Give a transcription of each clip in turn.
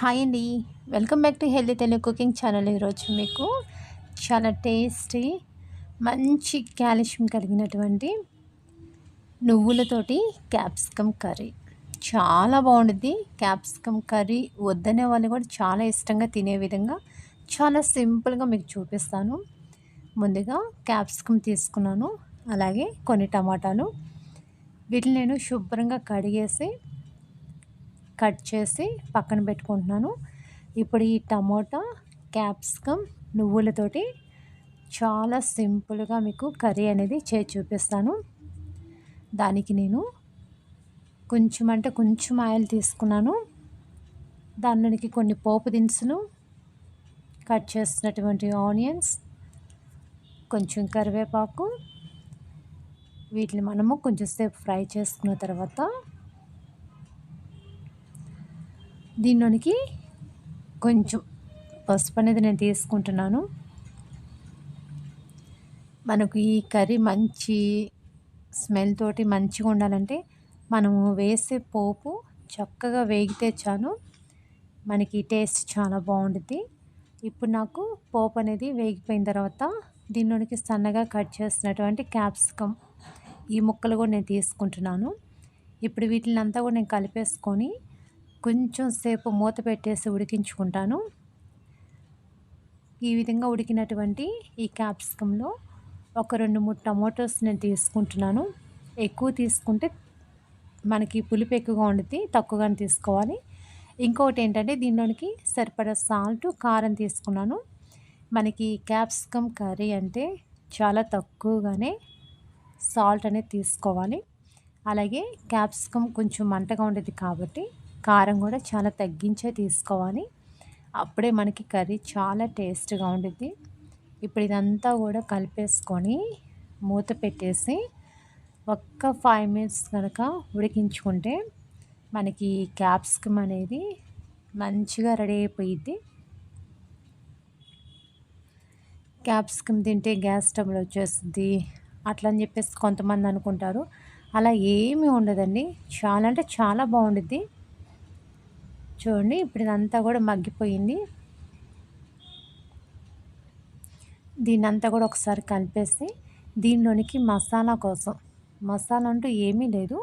Hi అండి. Welcome back to healthy Telugu cooking channel. ఈరోజు మీకు చాలా టేస్టీ మంచి క్యాల్షియం కలిగినటువంటి నువ్వులతోటి క్యాప్సికమ్ కర్రీ. చాలా బాగుంటుంది క్యాప్సికమ్ కర్రీ వద్దనే వాళ్ళు కూడా చాలా ఇష్టంగా తినే విధంగా చాలా సింపుల్గా మీకు చూపిస్తాను. ముందుగా క్యాప్సికమ్ తీసుకున్నాను. అలాగే కొన్ని టమాటాలు. వీటిని నేను శుభ్రంగా కడిగేసి కట్ చేసి పక్కన పెట్టుకుంటున్నాను. ఇప్పుడు ఈ టమోటా క్యాప్సికమ్ నువ్వులతోటి చాలా సింపుల్గా మీకు కర్రీ అనేది చేసి చూపిస్తాను. దానికి నేను కొంచెం అంటే కొంచెం ఆయిల్ తీసుకున్నాను. దానికి కొన్ని పోపు దినుసులు కట్ చేసినటువంటి ఆనియన్స్ కొంచెం కరివేపాకు వీటిని మనము కొంచెం సేపు ఫ్రై చేసుకున్న తర్వాత దీనిలోనికి కొంచెం పసుపు అనేది నేను తీసుకుంటున్నాను. మనకు ఈ కర్రీ మంచి స్మెల్ తోటి మంచిగా ఉండాలంటే మనము వేసే పోపు చక్కగా వేగితే చాలు. మనకి టేస్ట్ చాలా బాగుంటుంది ఇప్పుడు నాకు పోపు అనేది వేగిపోయిన తర్వాత దీనిలోనికి సన్నగా కట్ చేసినటువంటి క్యాప్సికమ్ ఈ ముక్కలు కూడా నేను తీసుకుంటున్నాను. ఇప్పుడు వీటిని అంతా కూడా నేను కలిపేసుకొని కొంచెం సేపు మూత పెట్టేసి ఉడికించుకుంటాను. ఈ విధంగా ఉడికినటువంటి ఈ క్యాప్సికంలో ఒక రెండు మూడు టమాటోస్ నేను తీసుకుంటున్నాను. ఎక్కువ తీసుకుంటే మనకి పులుపు ఎక్కువగా ఉంటుంది తక్కువగానే తీసుకోవాలి. ఇంకొకటి ఏంటంటే దీనిలోనికి సరిపడా సాల్ట్ కారం తీసుకున్నాను. మనకి క్యాప్సికమ్ కర్రీ అంటే చాలా తక్కువగానే సాల్ట్ అనేది తీసుకోవాలి. అలాగే క్యాప్సికమ్ కొంచెం మంటగా ఉండేది కాబట్టి కారం కూడా చాలా తగ్గించే తీసుకోవాలి. అప్పుడే మనకి కర్రీ చాలా టేస్ట్గా ఉంటుంది ఇప్పుడు ఇదంతా కూడా కలిపేసుకొని మూత పెట్టేసి ఒక్క ఫైవ్ మినిట్స్ కనుక ఉడికించుకుంటే మనకి క్యాప్సికమ్ అనేది మంచిగా రెడీ అయిపోయిద్ది. క్యాప్సికమ్ తింటే గ్యాస్ ట్రబుల్ వచ్చేస్తుంది. అట్లా అని చెప్పేసి కొంతమంది అనుకుంటారు. అలా ఏమీ ఉండదండి. చాలా అంటే చాలా బాగుండుద్ది. చూడండి ఇప్పుడు ఇదంతా కూడా మగ్గిపోయింది. దీన్ని అంతా కూడా ఒకసారి కలిపేసి దీనిలోనికి మసాలా కోసం. మసాలా అంటూ ఏమీ లేదు.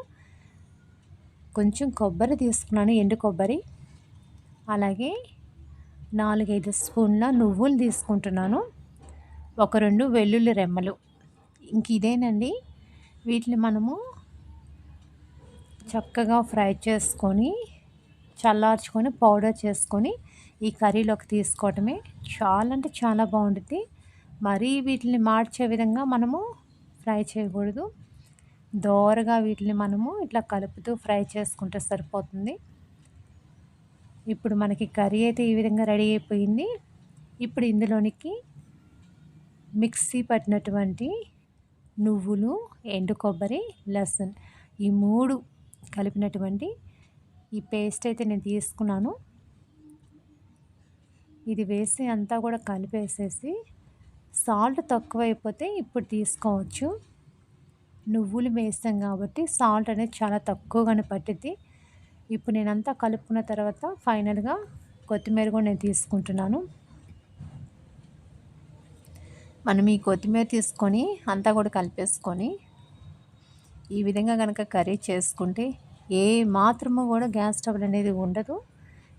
కొంచెం కొబ్బరి తీసుకున్నాను ఎండు కొబ్బరి. అలాగే నాలుగైదు స్పూన్ల నువ్వులు తీసుకుంటున్నాను. ఒక రెండు వెల్లుల్లి రెమ్మలు. ఇంక ఇదేనండి. వీటిని మనము చక్కగా ఫ్రై చేసుకొని చల్లార్చుకొని పౌడర్ చేసుకొని ఈ కర్రీలోకి తీసుకోవటమే. చాలా అంటే చాలా బాగుంటుంది మరీ వీటిని మార్చే విధంగా మనము ఫ్రై చేయకూడదు. దోరగా వీటిని మనము ఇట్లా కలుపుతూ ఫ్రై చేసుకుంటే సరిపోతుంది. ఇప్పుడు మనకి కర్రీ అయితే ఈ విధంగా రెడీ అయిపోయింది. ఇప్పుడు ఇందులోనికి మిక్సీ పట్టినటువంటి నువ్వులు ఎండు కొబ్బరి లసన్ ఈ మూడు కలిపినటువంటి ఈ పేస్ట్ అయితే నేను తీసుకున్నాను. ఇది వేసి అంతా కూడా కలిపేసేసి సాల్ట్ తక్కువైపోతే ఇప్పుడు తీసుకోవచ్చు. నువ్వులు వేస్తాం కాబట్టి సాల్ట్ అనేది చాలా తక్కువగానే పట్టింది ఇప్పుడు నేను అంతా కలుపుకున్న తర్వాత ఫైనల్గా కొత్తిమీర కూడా నేను తీసుకుంటున్నాను. మనం ఈ కొత్తిమీర తీసుకొని అంతా కూడా కలిపేసుకొని ఈ విధంగా కనుక కర్రీ చేసుకుంటే ఏ మాత్రము కూడా గ్యాస్ స్టవ్ అనేది ఉండదు.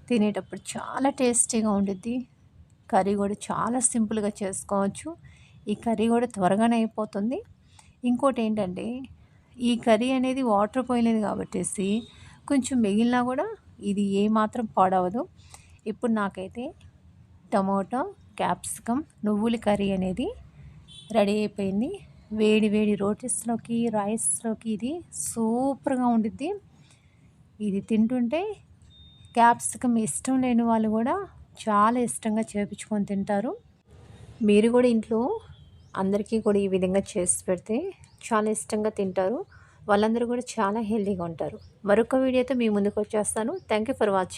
తినేటప్పుడు చాలా టేస్టీగా ఉండుద్ది. కర్రీ కూడా చాలా సింపుల్గా చేసుకోవచ్చు. ఈ కర్రీ కూడా త్వరగానే అయిపోతుంది. ఇంకోటి ఏంటంటే ఈ కర్రీ అనేది వాటర్ పోయలేదు కాబట్టి కొంచెం మిగిలినా కూడా ఇది ఏ మాత్రం పాడవదు. ఇప్పుడు నాకైతే టమోటా క్యాప్సికమ్ నువ్వుల కర్రీ అనేది రెడీ అయిపోయింది. వేడి వేడి రోటీస్లోకి రైస్లోకి ఇది సూపర్గా ఉండిద్ది. ఇది తింటుంటే క్యాప్సికమ్ ఇష్టం లేని వాళ్ళు కూడా చాలా ఇష్టంగా చేపించుకొని తింటారు. మీరు కూడా ఇంట్లో అందరికీ కూడా ఈ విధంగా చేసి పెడితే చాలా ఇష్టంగా తింటారు. వాళ్ళందరూ కూడా చాలా హెల్తీగా ఉంటారు. మరొక వీడియోతో మీ ముందుకు వచ్చేస్తాను. Thank you for watching